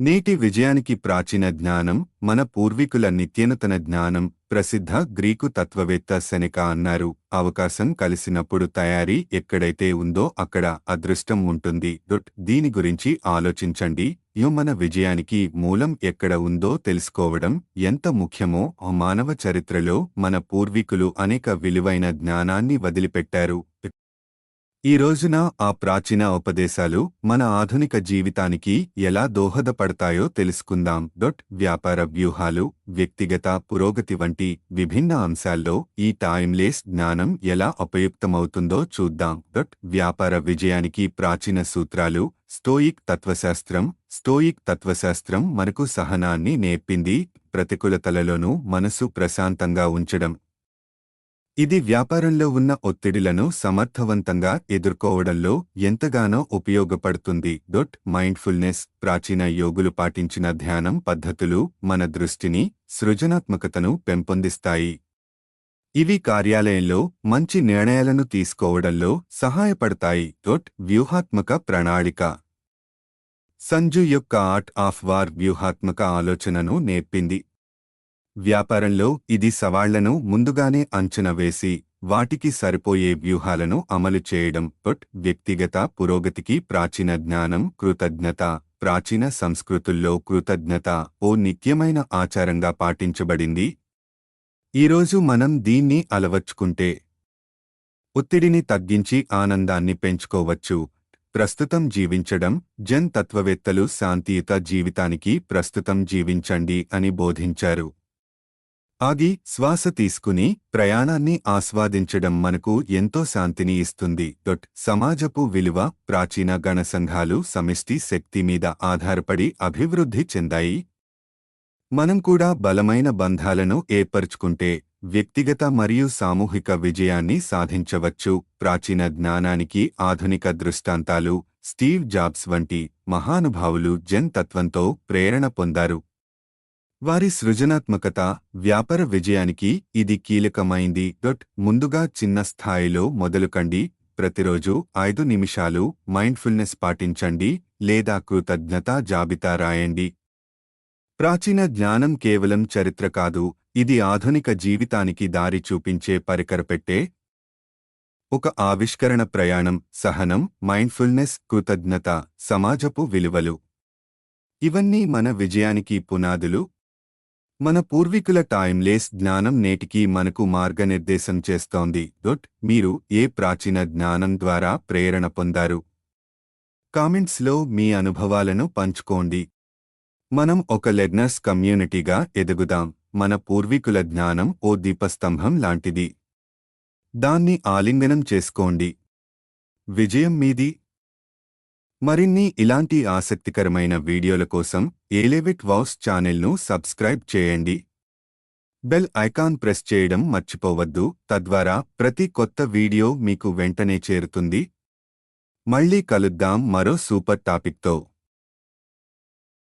నేటి విజయానికి ప్రాచీన జ్ఞానం మన పూర్వీకుల నిత్యనతన జ్ఞానం ప్రసిద్ధ గ్రీకు తత్వవేత్త సెనెకా అన్నారు. అవకాశం కలిసినప్పుడు తయారీ ఎక్కడైతే ఉందో అక్కడ అదృష్టం ఉంటుంది. డొట్. దీని గురించి ఆలోచించండి. యు మన విజయానికి మూలం ఎక్కడ ఉందో తెలుసుకోవడం ఎంత ముఖ్యమో మానవ చరిత్రలో మన పూర్వీకులు అనేక విలువైన జ్ఞానాన్ని వదిలిపెట్టారు. ఈ రోజున ఆ ప్రాచీన ఉపదేశాలు మన ఆధునిక జీవితానికి ఎలా దోహదపడతాయో తెలుసుకుందాం. డొట్ వ్యాపార వ్యూహాలు వ్యక్తిగత పురోగతి వంటి విభిన్న అంశాల్లో ఈ టైమ్లేస్ జ్ఞానం ఎలా ఉపయుక్తమవుతుందో చూద్దాం. డొట్ వ్యాపార విజయానికి ప్రాచీన సూత్రాలు స్టోయిక్ తత్వశాస్త్రం స్టోయిక్ తత్వశాస్త్రం మనకు సహనాన్ని నేర్పింది ప్రతికూలతలలోనూ మనసు ప్రశాంతంగా ఉంచడం. ఇది వ్యాపారంలో ఉన్న ఒత్తిడిలను సమర్థవంతంగా ఎదుర్కోవడంలో ఎంతగానో ఉపయోగపడుతుంది. డొట్ మైండ్ఫుల్నెస్ ప్రాచీన యోగులు పాటించిన ధ్యానం పద్ధతులు మన దృష్టిని సృజనాత్మకతను పెంపొందిస్తాయి. ఇవి కార్యాలయంలో మంచి నిర్ణయాలను తీసుకోవడంలో సహాయపడతాయి. డొట్ వ్యూహాత్మక ప్రణాళిక. సంజు యొక్క ఆర్ట్ ఆఫ్ వార్ వ్యూహాత్మక ఆలోచనను నేర్పింది. వ్యాపారంలో ఇది సవాళ్ళను ముందుగానే అంచనా వేసి వాటికి సరిపోయే వ్యూహాలను అమలు చేయడం పట్ వ్యక్తిగత పురోగతికి ప్రాచీన జ్ఞానం కృతజ్ఞత ప్రాచీన సంస్కృతుల్లో కృతజ్ఞత ఓ నిత్యమైన ఆచారంగా పాటించబడింది. ఈరోజు మనం దీన్ని అలవర్చుకుంటే ఒత్తిడిని తగ్గించి ఆనందాన్ని పెంచుకోవచ్చు. ప్రస్తుతం జీవించడం జన్ తత్వవేత్తలు శాంతియుత జీవితానికి ప్రస్తుతం జీవించండి అని బోధించారు. ఆగి శ్వాస తీసుకుని ప్రయాణాన్ని ఆస్వాదించడం మనకు ఎంతో శాంతిని ఇస్తుంది. డొట్ సమాజపు విలువ ప్రాచీన గణ సంఘాలు సమిష్టి శక్తి మీద ఆధారపడి అభివృద్ధి చెందాయి. మనం కూడా బలమైన బంధాలను ఏర్పరుచుకుంటే వ్యక్తిగత మరియు సామూహిక విజయాన్ని సాధించవచ్చు. ప్రాచీన జ్ఞానానికి ఆధునిక దృష్టాంతాలు స్టీవ్ జాబ్స్ వంటి మహానుభావులు జన్ తత్వంతో ప్రేరణ పొందారు. వారి సృజనాత్మకత వ్యాపార విజయానికి ఇది కీలకమైంది. డొట్ ముందుగా చిన్న స్థాయిలో మొదలుకండి. ప్రతిరోజు ఐదు నిమిషాలు మైండ్ఫుల్నెస్ పాటించండి లేదా కృతజ్ఞతా జాబితా రాయండి. ప్రాచీన జ్ఞానం కేవలం చరిత్ర కాదు ఇది ఆధునిక జీవితానికి దారి చూపించే పరికరపెట్టే ఒక ఆవిష్కరణ ప్రయాణం సహనం మైండ్ఫుల్నెస్ కృతజ్ఞత సమాజపు విలువలు. ఇవన్నీ మన విజయానికి పునాదులు మన పూర్వీకుల టైమ్లెస్ జ్ఞానం నేటికి మనకు మార్గనిర్దేశం చేస్తోంది. డొట్ మీరు ఏ ప్రాచీన జ్ఞానం ద్వారా ప్రేరణ పొందారు? కామెంట్స్లో మీ అనుభవాలను పంచుకోండి. మనం ఒక లెర్నర్స్ కమ్యూనిటీగా ఎదుగుదాం. మన పూర్వీకుల జ్ఞానం ఓ దీపస్తంభం లాంటిది. దాన్ని ఆలింగనం చేసుకోండి. విజయం మీది మరిన్ని ఇలాంటి ఆసక్తికరమైన వీడియోల కోసం ఏలేవిట్ వాస్ ఛానల్ను సబ్స్క్రైబ్ చేయండి. బెల్ ఐకాన్ ప్రెస్ చేయడం మర్చిపోవద్దు. తద్వారా ప్రతి కొత్త వీడియో మీకు వెంటనే చేరుతుంది. మళ్ళీ కలుద్దాం మరో సూపర్ టాపిక్తో.